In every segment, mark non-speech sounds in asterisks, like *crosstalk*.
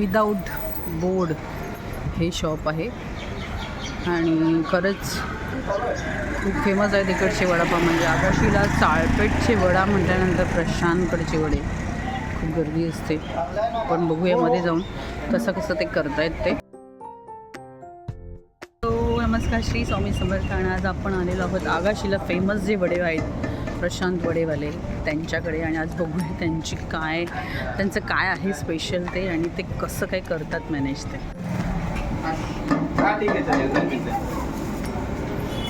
Without board हे shop आहे. आणि खरंच खूप फेमस आहे तिकडचे वडापाव. म्हणजे आकाशीला चाळपेटचे वडा म्हटल्यानंतर प्रशांतकडचे वडे. खूप गर्दी असते. पण बघूया मध्ये जाऊन कसं कसं ते करतायत ते. नमस्कार श्री स्वामी समर्थ आणि आज आपण आलेलो आहोत आगाशीला फेमस जे वडे आहेत प्रशांत वडेवाले त्यांच्याकडे आणि आज बघूया त्यांची काय त्यांचं काय आहे स्पेशल ते आणि ते कसं काय करतात मॅनेज ते.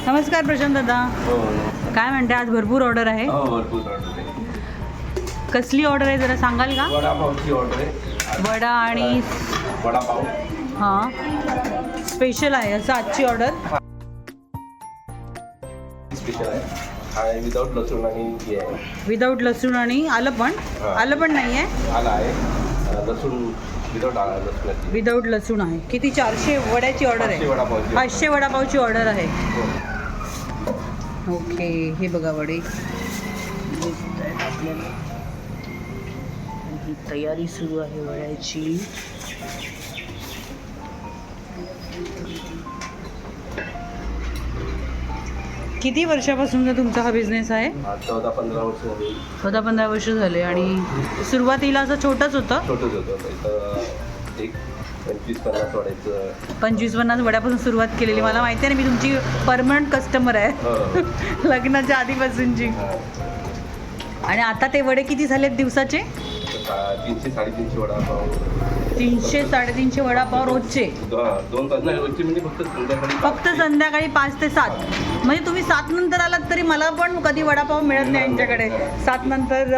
नमस्कार प्रशांत दादा. हो काय म्हणते आज भरपूर ऑर्डर आहे? हो आहे. कसली ऑर्डर आहे जरा सांगाल का? वडा आणि हां. स्पेशल आहे असं आजची ऑर्डर हा विदाऊट लसूण आणि हे आहे. विदाऊट लसूण आणि आलं पण? हां. आलं पण नाही आहे आला आहे. अं, लसूण विदाऊट लसणाची. विदाऊट लसूण आहे. किती चारशे वड्याची ऑर्डर पाचशे आहे वडापावची. पाचशे वडापावची ऑर्डर आहे. हो. ओके हे बघा वडे. दिसत आहेत आपल्याला ही तयारी सुरू आहे वड्याची. किती वर्षापासूनचा तुमचा हा बिझनेस आहे? चौदा पंधरा वर्ष झाली. चौदा पंधरा वर्ष झाले आणि सुरुवातीला असं छोटंच होतं? छोटंच होतं. एक पंचवीस पन्नास पंचवीस पन्नास वड्यापासून सुरुवात केलेली. मला माहिती आहे ना मी तुमची परमनंट कस्टमर आहे. हो. *laughs* लग्नाच्या आधीपासूनची. आणि आता ते वडे किती झालेत दिवसाचे? तीनशे साडेतीनशे वडापाव. तीनशे साडेतीनशे वडापाव रोजचे. दो- दोन तास नाही रोजची म्हणजे फक्त संध्याकाळी फक्त संध्याकाळी पाच ते सात. म्हणजे तुम्ही सात नंतर आलात तरी मला पण कधी वडापाव मिळत नाही यांच्याकडे सात नंतर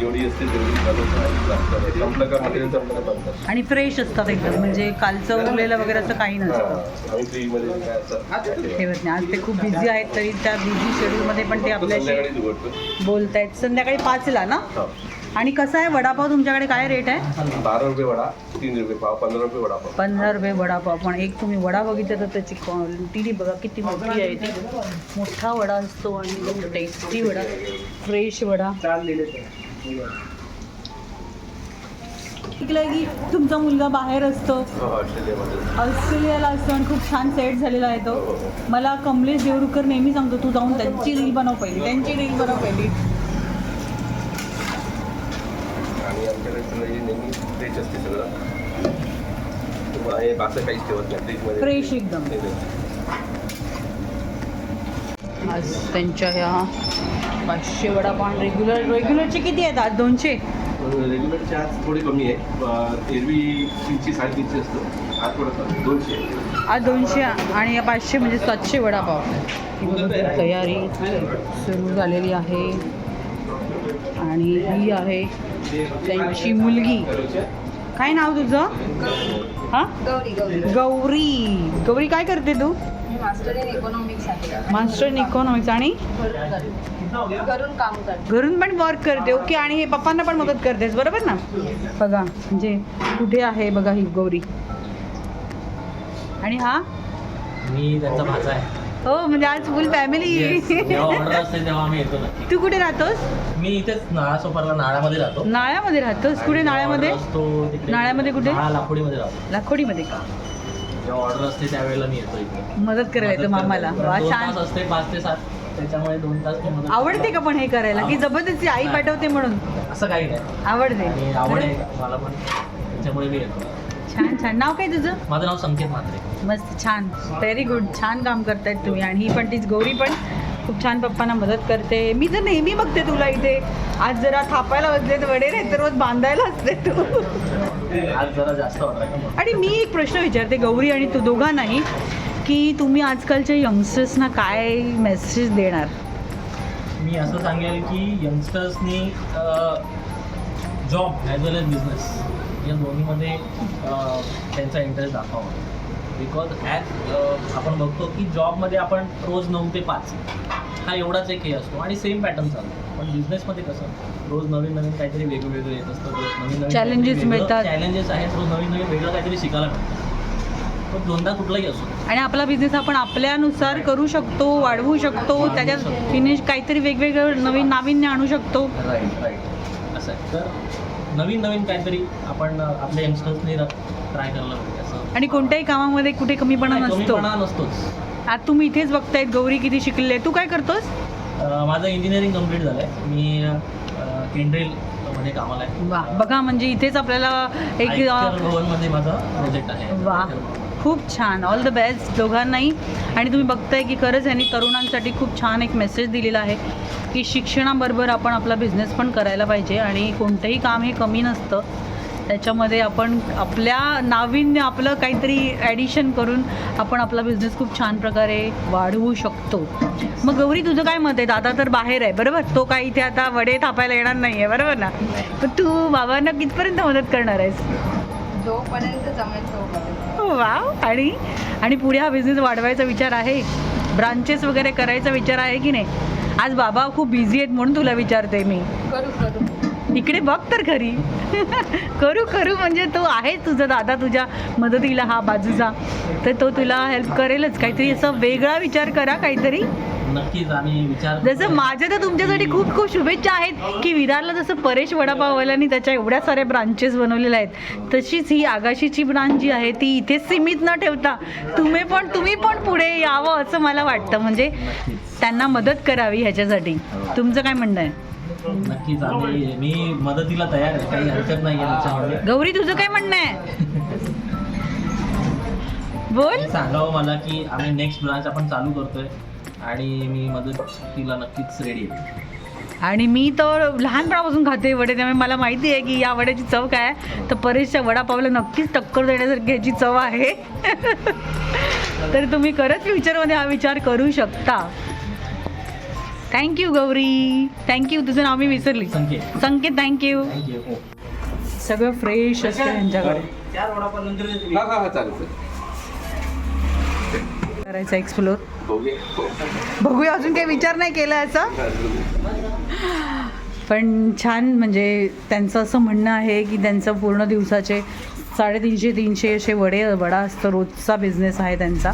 जेवढी असते तेवढी चालू करायची. संपलं का मटेरियल संपलं का बंद? करायचं. आणि फ्रेश असतात एकदम. म्हणजे कालचं उरलेलं वगैरे असं काही नसतं. हा. आम्ही फ्रीजमध्ये काय असं ठेवत नाही. आज ते खूप बिझी आहेत तरी त्या बिझी शेड्यूलमध्ये पण ते आपल्याशी संध्याकाळीच उघडतो. बोलतायत. संध्याकाळी पाचला ना? हा. आणि कसं आहे वडापाव तुमच्याकडे? काय रेट आहे? बारा रुपये वडा तीन रुपये पाव पंधरा रुपये वडापाव. पंधरा रुपये वडापाव. पण एक तुम्ही वडा बघितला तर त्याची क्वालिटी बघा किती मोठी आहे ती. मोठा वडा असतो आणि टेस्टी वडा. फ्रेश वडा. ऐकलंय की तुमचा मुलगा बाहेर असतो. हो, ऑस्ट्रेलियाला असतो आणि खूप छान सेट झालेला आहे तो. मला कमलेश देवरुकर नेहमी सांगतो तू जाऊन त्यांची रील बनव पहिली त्यांची रील बनव पहिली. आणि आमच्याकडे सगळं हे नेहमी फ्रेश असते सगळं तुम्हाला हे बाकी काहीच ठेवत नाही फ्रीजमध्ये. Fresh एकदम. आज त्यांच्या ह्या पाचशे वडापाव रेग्युलर रेग्युलरचे किती आहेत आज? दोनशे? रेग्युलरचे आज थोडे कमी आहे. एरवी तीनशे साडेतीनशे असतं. आज थोडंसं दोनशे आहे. आज दोनशे आणि या पाचशे म्हणजे सातशे वडापाव. ही तयारी सुरू झालेली आहे. आणि ही आहे त्यांची मुलगी. काय नाव तुझं? हां? गौरी. गौरी काय करते तू? मी मास्टर इन इकॉनॉमिक्स आहे. मास्टर इन इकॉनॉमिक्स आणि? घरून काम करते. घरून पण वर्क करते. ओके आणि हे पप्पांना पण मदत करतेस बरोबर ना? बघा म्हणजे कुठे आहे बघा ही गौरी. आणि हा? मी त्यांचा भाचा आहे. हो म्हणजे आज फुल फॅमिली जेव्हा ऑर्डर असते तेव्हा आम्ही येतो नक्की. तू कुठे राहतोस? मी इथेच नाळासोपारला नाळामध्ये राहतो. नाळ्यामध्ये राहतोस? कुठे नाळ्यामध्ये? Order असतो तिकडे नाळ्यामध्ये कुठे? नाळा लाखोडीमध्ये राहतो. लाखोडीमध्ये का? जेव्हा ऑर्डर असते त्यावेळेला मी येतो इथे. मदत करायला येतो मदत मामाला. करतो. वा दोन छान. तास असते पाच ते सात. त्याच्यामुळे दोन तास मी मदत आवडते का पण हे करायला? की जबरदस्ती आई पाठवते म्हणून. असं काही नाही. आवडते. आणि आवड आहे मला पण. त्याच्यामुळे मी येतो. छान छान. नाव काय तुझं? माझं नाव संकेत म्हात्रे मस्त छान. व्हेरी गुड छान काम करतायत तुम्ही. आणि ही पण तीच गौरी पण खूप छान पप्पांना मदत करते. मी तर नेहमी बघते तुला इथे. आज जरा थापायला बसले तर वडे नाही तर रोज बांधायला असते तू. आज जरा जास्त आणि मी एक प्रश्न विचारते गौरी आणि तू दोघांनाही. की तुम्ही आजकालच्या यंगस्टर्सना काय मेसेज देणार? मी असं सांगेल की यंगस्टर्सनी job as well as business या दोन्हीमध्ये त्यांचा इंटरेस्ट दाखवावा. बिकॉज ॲज आपण बघतो की जॉबमध्ये आपण रोज नऊ ते पाच. हा एवढाच एक हे असतो आणि सेम पॅटर्न चालतो. पण बिझनेसमध्ये कसं रोज नवीन नवीन काहीतरी वेगळं वेगळं येत असतं रोज नवीन नवीन Challenges मिळतात. चॅलेंजेस आहेत रोज नवीन नवीन वेगळं काहीतरी शिकायला मिळतं. तो धंदा कुठलाही असो. आणि आपला बिझनेस आपण आपल्यानुसार करू शकतो वाढवू शकतो. त्याच्यात फिनिश काहीतरी वेगवेगळं नवीन नाविन्य आणू शकतो. राईट राईट असं आहे तर नवीन नवीन काहीतरी आपण अं, आपल्या यंगस्टर्सनी ट्राय करायला पाहिजे असं आणि कोणत्याही कामामध्ये कुठे कमीपणा नाही, नसतो. कमीपणा नसतोच. आता तुम्ही इथेच बघतायत गौरी किती शिकलेली आहे तू काय करतोस? अं, माझं इंजिनिअरिंग कंप्लीट झालं आहे मी केंड्रेल मध्ये कामाला आहे. वा बघा म्हणजे इथेच आपल्याला एक आयकर भवनमध्ये माझा प्रोजेक्ट आहे. वा. खूप छान. ऑल द बेस्ट दोघांनाही. आणि तुम्ही बघताय की खरंच यांनी तरुणांसाठी खूप छान एक मेसेज दिलेला आहे की शिक्षणाबरोबर आपण आपला बिझनेस पण करायला पाहिजे आणि कोणतंही काम हे कमी नसतं. त्याच्यामध्ये आपण आपल्या नाविन्य आपलं काहीतरी ॲडिशन करून आपण आपला बिझनेस खूप छान प्रकारे वाढवू शकतो. मग गौरी तुझं काय मत आहे? दादा तर बाहेर आहे बरोबर? तो काय इथे आता वडे थापायला येणार नाही आहे बरोबर ना? पण तू बाबांना कितपर्यंत मदत करणार आहेस? जोपर्यंत जमेल वाव. आणि आणि पुढे हा बिझनेस वाढवायचा विचार आहे. ब्रांचेस वगैरे करायचा विचार आहे की नाही? आज बाबा खूप बिझी आहेत म्हणून तुला विचारते मी. करू करू. इकडे बघ तर खरी करू करू म्हणजे तो आहे तुझा दादा तुझ्या मदतीला हा बाजूचा. तर तो तुला हेल्प करेलच. काहीतरी असं वेगळा विचार करा काहीतरी. नक्कीच आम्ही विचार जसं माझ्या तर तुमच्यासाठी खूप खूप शुभेच्छा आहेत की विरारला जसं परेश वडापाववाल्यांनी त्याच्या एवढ्या साऱ्या ब्रांचेस बनवलेल्या आहेत तशीच ही आगाशीची ब्रांच जी आहे ती इथेच सीमित न ठेवता तुम्ही पण तुम्ही पण पुढे यावं असं मला वाटतं. म्हणजे त्यांना मदत करावी ह्याच्यासाठी. तुमचं काय म्हणणं आहे? नक्कीच आम्ही मी मदतीला तयार आहे काही हरकत नाही गौरी तुझं काय म्हणणं आहे? बोल. सांगावं मला की आम्ही नेक्स्ट ब्रांच आपण चालू करतोय आणि मी मदतीला नक्कीच रेडी आहे. आणि मी तर लहानपणापासून खाते वडे त्यामुळे मला माहिती आहे की या वड्याची चव काय आहे. तर परेशच्या वडापावला नक्कीच टक्कर देण्यासारखी ह्याची चव आहे. *laughs* तर तुम्ही खरंच फ्युचरमध्ये हा विचार करू शकता. थँक्यू गौरी थँक्यू तुझं नाव मी विसरली. Sanket. Sanket thank you thank you सगळं फ्रेश असतं यांच्याकडे. चार वडापाव नंतर हा हा हा चालेल चालेल. करायचं एक्सप्लोर बघूया. हो. बघूया अजून काही विचार नाही केला याचा. पण छान म्हणजे त्यांचं असं म्हणणं आहे की त्यांचं पूर्ण दिवसाचे साडेतीनशे तीनशे असे वडे वडा असतं रोजचा बिझनेस आहे त्यांचा.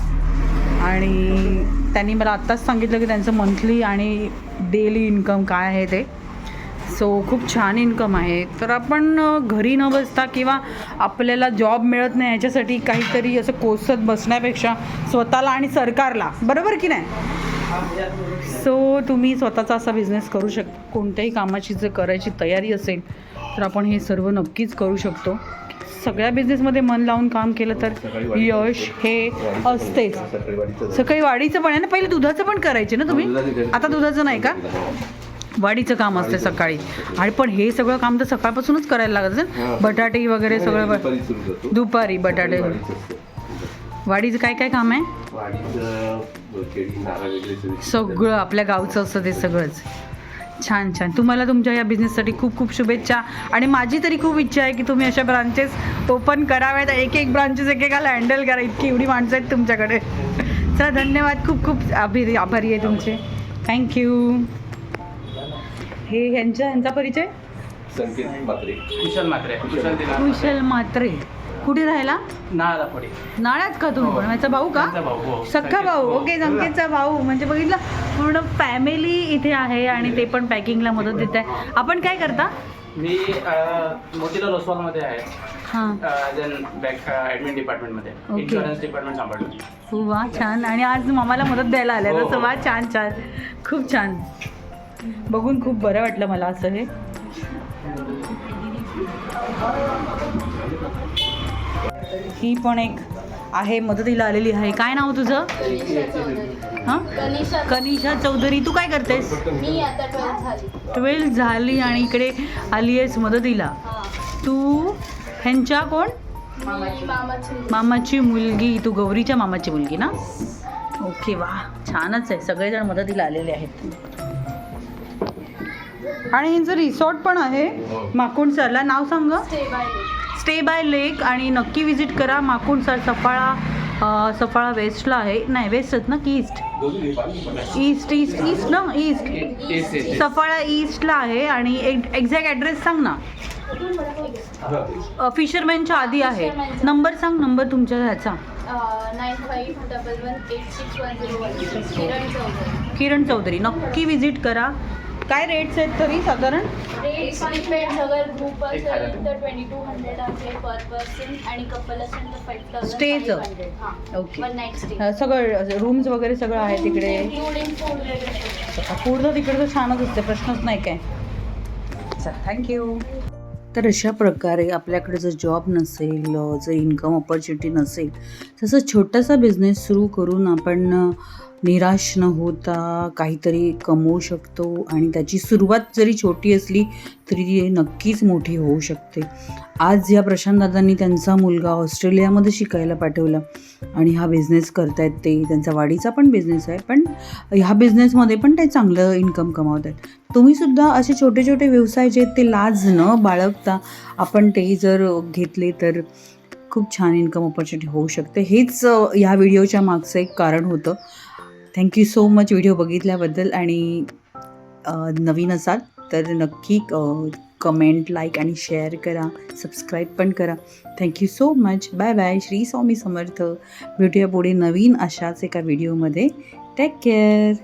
आणि त्यांनी मला आत्ताच सांगितलं की त्यांचं मंथली आणि डेली इन्कम काय आहे ते. सो खूप छान इन्कम आहे. तर आपण घरी न बसता किंवा आपल्याला जॉब मिळत नाही याच्यासाठी काहीतरी असं कोसत बसण्यापेक्षा स्वतःला आणि सरकारला बरोबर की नाही? सो तुम्ही स्वतःचा असा बिझनेस करू शकता. कोणत्याही कामाची जर करायची तयारी असेल तर आपण हे सर्व नक्कीच करू शकतो. सगळ्या बिझनेसमध्ये मन लावून काम केलं तर यश हे असतेच. सकाळी वाढीचं पण आहे ना पहिले दुधाचं पण करायचे ना तुम्ही? आता दुधाचं नाही का? वाढीचं काम असते सकाळी. आणि पण हे सगळं काम तर सकाळपासूनच करायला लागत असेल. बटाटे वगैरे सगळं दुपारी बटाटे. वाडीचं काय काय काम आहे? सगळं आपल्या गावचं असतं ते सगळंच. छान छान. तुम्हाला तुमच्या या बिझनेससाठी खूप खूप शुभेच्छा. आणि माझी तरी खूप इच्छा आहे की तुम्ही अशा ब्रांचेस ओपन कराव्यात. एक एक ब्रांचेस एकेकाला हँडल करा. इतकी एवढी माणसं आहेत तुमच्याकडे. चला धन्यवाद. खूप खूप आभारी आभारी आहे तुमचे. थँक्यू हे ह्यांच्या ह्यांचा परिचय? कुशल मात्रे कुशल मात्रे कुठे राहायला पुढे. नाळ्यात का तुम्ही पण? माझा भाऊ का? त्यांचा भाऊ, हो. सख्खा भाऊ. ओके संकेतचा भाऊ. म्हणजे बघितलं पूर्ण फॅमिली इथे आहे आणि ते पण पॅकिंगला मदत देत आहे आपण काय करता? मी अं, मोतीलाल ओसवालमध्ये आहे. हां. देन बँक ॲडमिन डिपार्टमेंटमध्ये Okay. इन्शुरन्स डिपार्टमेंट सांभाळतो. वा छान. आणि आज मामाला मदत द्यायला आल्या. हो, तसं हो. वा छान छान. खूप छान. बघून खूप बरं वाटलं मला असं हे. ही पण एक आहे मदतीला आलेली आहे. काय नाव तुझं? हां? कनिषा चौधरी. तू काय करतेस? मी आता ट्वेल्थ झाली. आणि इकडे आली आहेस मदतीला. हा तू ह्यांच्या कोण? मामाची मुलगी. तू गौरीच्या मामाची मुलगी ना? ओके वा. छानच आहे. सगळेजण मदतीला आलेले आहेत. आणि यांचं रिसॉर्ट पण आहे. माकुंड सरला नाव सांग स्टे बाय लेक आणि नक्की विजिट करा. माकुंड सर सफाळा सफाळा वेस्टला आहे. नाही वेस्टच ना की ईस्ट ईस्ट ईस्ट ईस्ट ना? ईस्ट सफाळा ईस्टला आहे आणि एक एक्झॅक्ट ॲड्रेस सांग ना. फिशरमॅनच्या आधी आहे. नंबर सांग नंबर तुमच्या ह्याचा. किरण चौधरी. नक्की विजिट करा. काय रेट्स आहेत तरी साधारण? रेट डिपेंड अगर ग्रुप एक हजार. असेल तर ट्वेंटी टू हंड्रेड आहे पर पर्सन आणि कपल असेल तर फाईव्ह थाउजंड Stayचं? हां. Okay one night stay uh, सगळं रूम्स वगैरे सगळं आहे तिकडे? इन्क्लुडिंग फूड पूर्ण तिकडचं छानच असते प्रश्नच नाही काय. थँक्यू तर अशा प्रकारे आपल्याकडे जर जॉब नसेल जर इन्कम ऑपॉर्च्युनिटी नसेल तसं छोटासा बिझनेस सुरू करून आपण निराश न होता काहीतरी कमवू शकतो आणि त्याची सुरुवात जरी छोटी असली तरी ती नक्कीच मोठी होऊ शकते. आज या प्रशांतदादांनी त्यांचा मुलगा ऑस्ट्रेलियामध्ये शिकायला पाठवला आणि हा बिझनेस करतायत ते. त्यांचा वाढीचा पण बिझनेस आहे पण ह्या बिझनेसमध्ये पण ते चांगलं इन्कम कमावत आहेत तुम्हीसुद्धा असे छोटे छोटे व्यवसाय जे आहेत ते लाज न बाळगता आपण ते जर घेतले तर खूप छान इन्कम ऑपॉर्च्युनिटी होऊ शकते. हेच ह्या व्हिडिओच्या मागचं एक कारण होतं. Thank you so much video बघितल्याबद्दल आणि नवीन असाल तर नक्की कमेंट लाईक आणि शेअर करा. सबस्क्राईब पण करा. Thank you so much bye bye Shri Swami Samarth. भेटूया पुढे नवीन अशाच एका व्हिडिओमध्ये टेक केअर